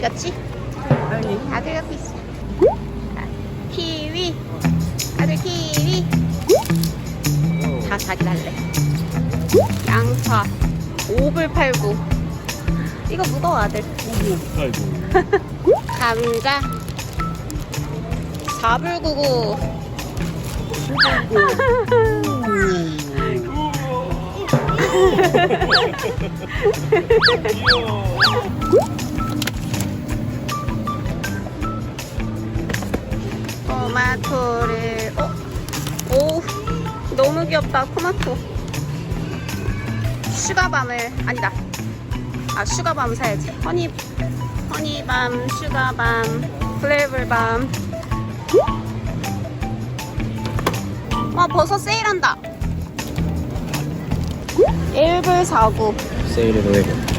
어디 갔지? 아들 옆에 있어. 자, 키위. 아들 키위. 다 자기 달래. 양파. 5불 팔고. 이거 무거워 아들. 아이고. 감자. 4불 99. 토마토를 어? 오 너무 귀엽다. 토마토. 슈가밤을 아니다. 아 슈가밤 사야지. 허니 허니밤 슈가밤 플레이블밤. 와 버섯 세일한다. 1불 49 세일에 넣어야겠다.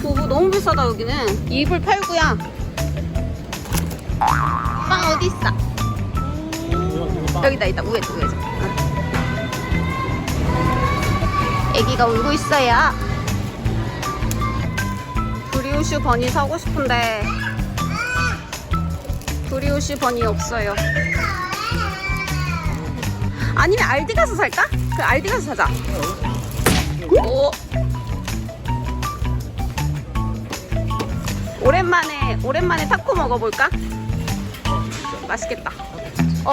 두부 너무 비싸다 여기는. 2불 8구야 빵 어디 있어? 여기다 있다. 우에서 우에서 애기가 울고 있어요. 브리오슈 버니 사고 싶은데. 브리오슈 버니 없어요. 아니면 알디 가서 살까? 그 알디 가서 사자. 오. 오랜만에 오랜만에 타코 먹어볼까? 맛있겠다 어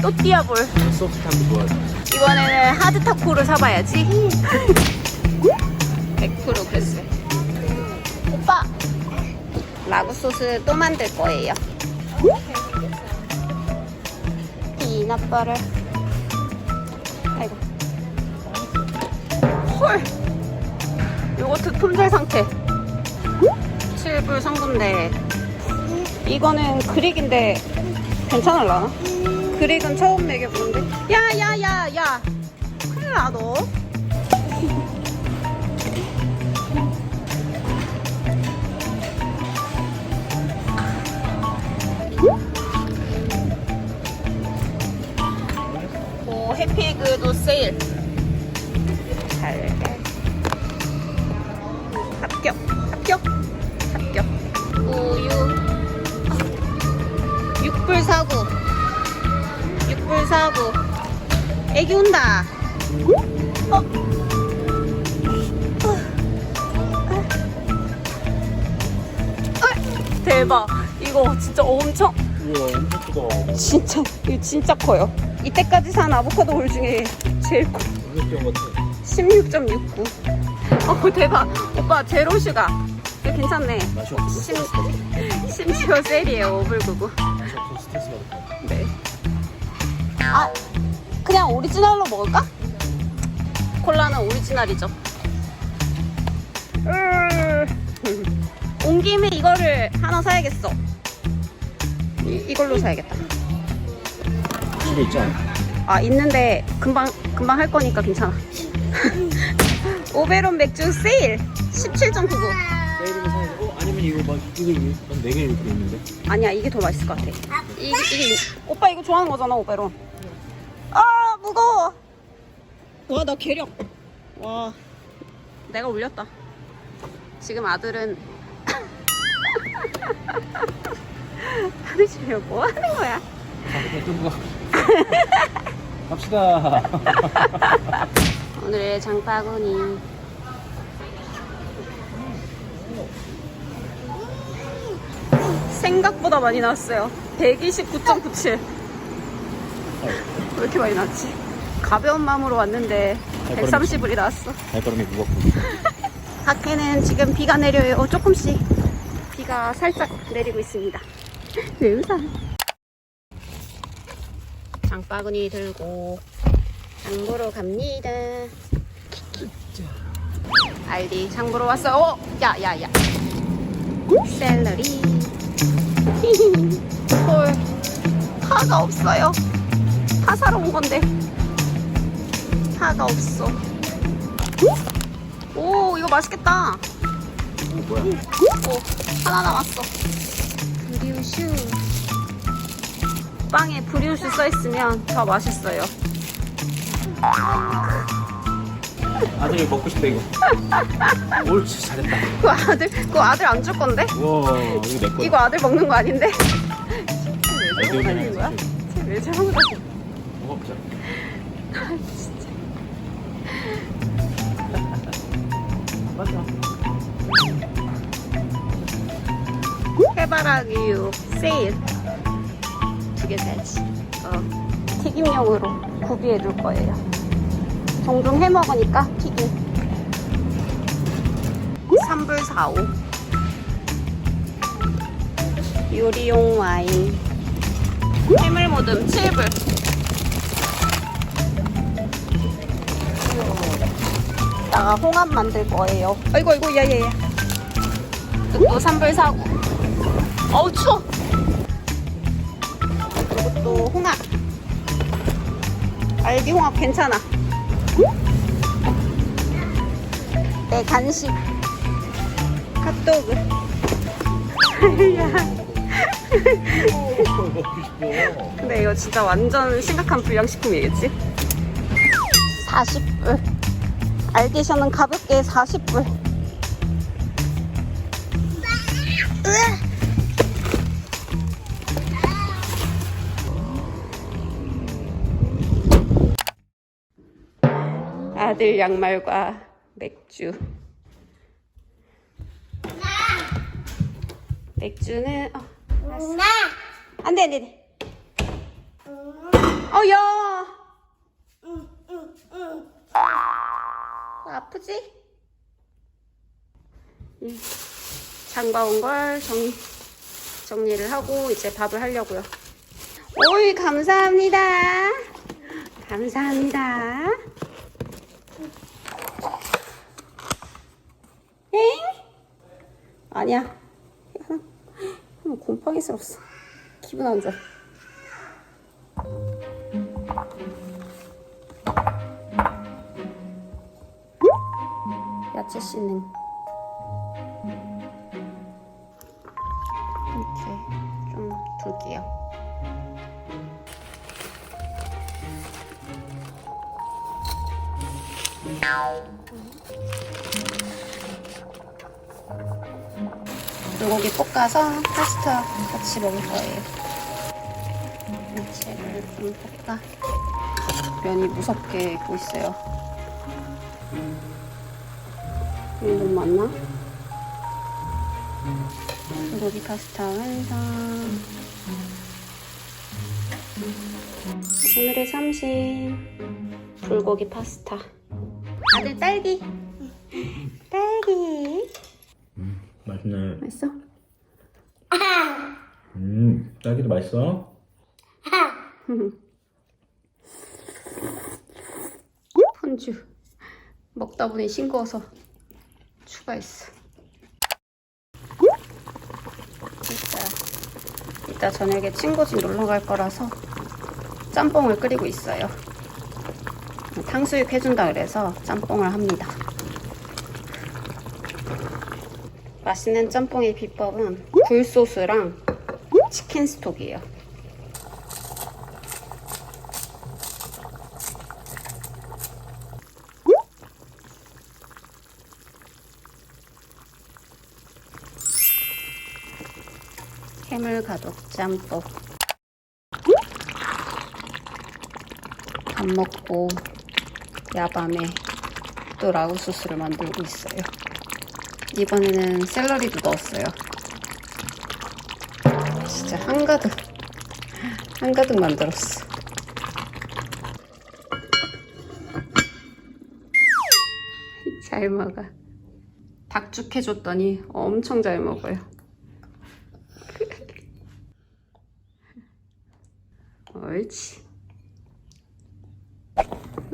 또띠아볼 소프트한 거. 이번에는 하드 타코를 사봐야지. 100% 글쎄. 오빠! 라구 소스 또 만들 거예요. 피넛버를. 아이고. 헐! 요거트 품절 상태. 7불 상품인데. 이거는 그릭인데 괜찮을라나? 그릭은 처음 먹여보는데 야야야야 큰일 나 너. 오 해피그도 세일 애기 온다 어? 어, 대박 이거 진짜 엄청 우와, 엄청 크다. 진짜 이거 진짜 커요 이때까지 산 아보카도 올 중에 제일 커 무슨 같아. 16.69. 어 대박. 오빠 제로 슈가. 이거 괜찮네. 맛이 없어. 심, 심지어 셀이에요. 5불99. 맛이 없어. 스트레스 받을 거 네. 아 그냥 오리지널로 먹을까? 콜라는 오리지널이죠. 으, 온 김에 이거를 하나 사야겠어. 이, 이걸로 사야겠다. 집에 있잖아. 아 있는데 금방 금방 할 거니까 괜찮아. 오베론 맥주 세일 17.99. 세일이면 사야 돼. 어, 아니면 이거 막 이거 막네개 이렇게 있는데. 아니야 이게 더 맛있을 것 같아. 이, 이게 오빠 이거 좋아하는 거잖아 오베론. 아 무거워. 와 나 계력. 와 내가 올렸다. 지금 아들은 아들 집에 뭐 하는 거야? 좀 갑시다. 오늘의 장바구니. 생각보다 많이 나왔어요. 129.97. 왜 이렇게 많이 나왔지? 가벼운 마음으로 왔는데 130불이 나왔어. 발걸음이 무겁고. 밖에는 지금 비가 내려요. 조금씩 비가 살짝 내리고 있습니다. 왜 웃어? 장바구니 들고 장 보러 갑니다. 알디 장 보러 왔어. 어, 야, 야, 야. 샐러리. 헐, 파가 없어요. 파 사러 온 건데 파가 없어. 오, 이거 맛있겠다. 어, 뭐야? 오, 하나 남았어. 브리오슈. 빵에 브리오슈 써 있으면 더 맛있어요. 아들이 먹고 싶다 이거. 옳지 잘했다. 그 아들 그 아들 안 줄 건데? 와 이거 내 거야. 이거 아들 먹는 거 아닌데? 왜 애들 저러고 다니는 거야? 쟤왜 다니는 먹어 맞아. 해바라기육 세일. 두 개 사야지. 어, 튀김용으로 구비해 둘 거예요. 종종 해 먹으니까 튀김. 3불 4호 요리용 와인. 해물모듬 7불 이따가 홍합 만들 거예요. 아이고 아이고 야야야. 또 3불 4고. 어우 추워. 또 홍합. 알비 홍합 괜찮아. 내 간식. 핫도그. 근데 이거 진짜 완전 심각한 불량식품이겠지? 40불 알디션은 가볍게 40불. 아들 양말과 맥주. 맥주는 어, 알았어. 안돼 안돼 안돼. 어야 아프지? 음, 장봐 온 걸 정리, 정리를 하고 이제 밥을 하려고요. 오이 감사합니다. 감사합니다. 엥? 아니야. 곰팡이스럽어. 기분 안 좋아. 야채 씻는 이렇게 좀 둘게요. 불고기 볶아서 파스타 같이 먹을 거예요. 야채를 좀 볶아. 면이 무섭게 익고 있어요. 너무 많나? 불고기 파스타 완성. 오늘의 점심 불고기 파스타. 아들 딸기. 딸기. 맛있네. 맛있어? 음 딸기도 맛있어. 펀주. 먹다 보니 싱거워서 추가했어. 이따, 이따 저녁에 친구 집 놀러 갈 거라서 짬뽕을 끓이고 있어요. 탕수육 해준다 그래서 짬뽕을 합니다. 맛있는 짬뽕의 비법은 굴소스랑 치킨 스톡이에요. 해물 가독 짬뽕. 밥 먹고 야밤에 또 라우 소스를 만들고 있어요. 이번에는 샐러리도 넣었어요. 진짜 한가득 한가득 만들었어. 잘 먹어. 닭죽 해줬더니 엄청 잘 먹어요. 옳지.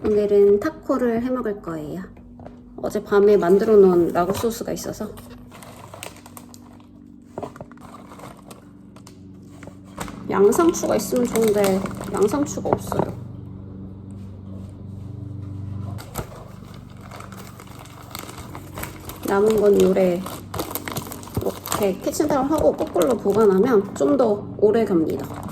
오늘은 타코를 해 먹을 거예요. 어제 밤에 만들어 놓은 라구 소스가 있어서. 양상추가 있으면 좋은데 양상추가 없어요. 남은 건 요래 이렇게 키친타올 하고 거꾸로 보관하면 좀 더 오래 갑니다.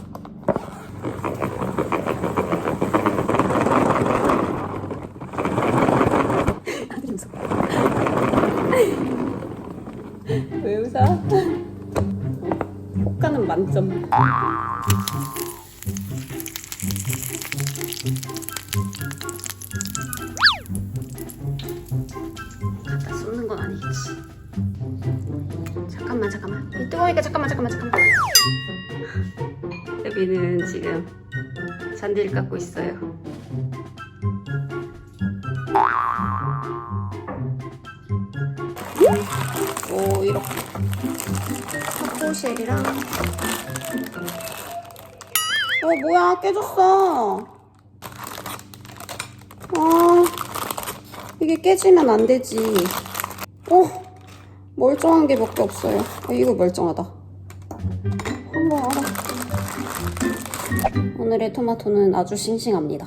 잠깐만 잠깐만. 이 뜨거우니까 잠깐만 잠깐만 잠깐만. 여기는 지금 잔디를 깎고 있어요. 오 이렇게 타코쉘이랑 어 뭐야 깨졌어 아 이게 깨지면 안 되지 어? 멀쩡한 게 몇 개 없어요. 어, 이거 멀쩡하다. 한번 알아 오늘의 토마토는 아주 싱싱합니다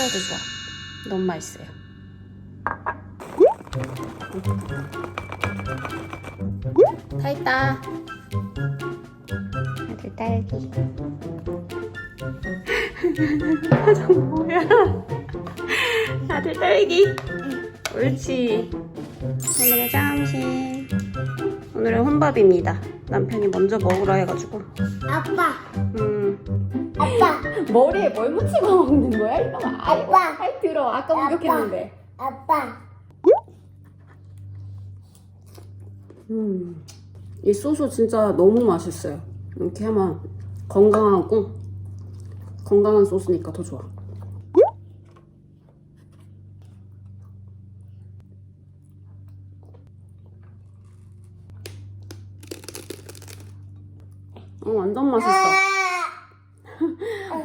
샐러드 좋아. 너무 맛있어요. 다 있다. 아들 딸기. 표정 뭐야. 아들 딸기. 옳지. 오늘의 점심. 오늘은 혼밥입니다. 남편이 먼저 먹으라 해가지고. 아빠, 음. 아빠, 머리에 뭘 묻히고 먹는 거야? 이놈아 아빠. 아이 들어. 아까 아빠. 목욕했는데. 아빠. 음, 이 소스 진짜 너무 맛있어요. 이렇게 하면 건강하고 건강한 소스니까 더 좋아. 어, 완전 맛있어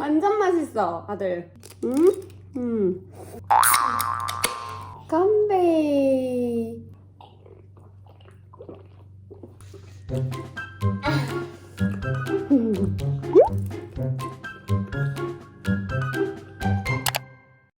완전 맛있어 아들 음? 음.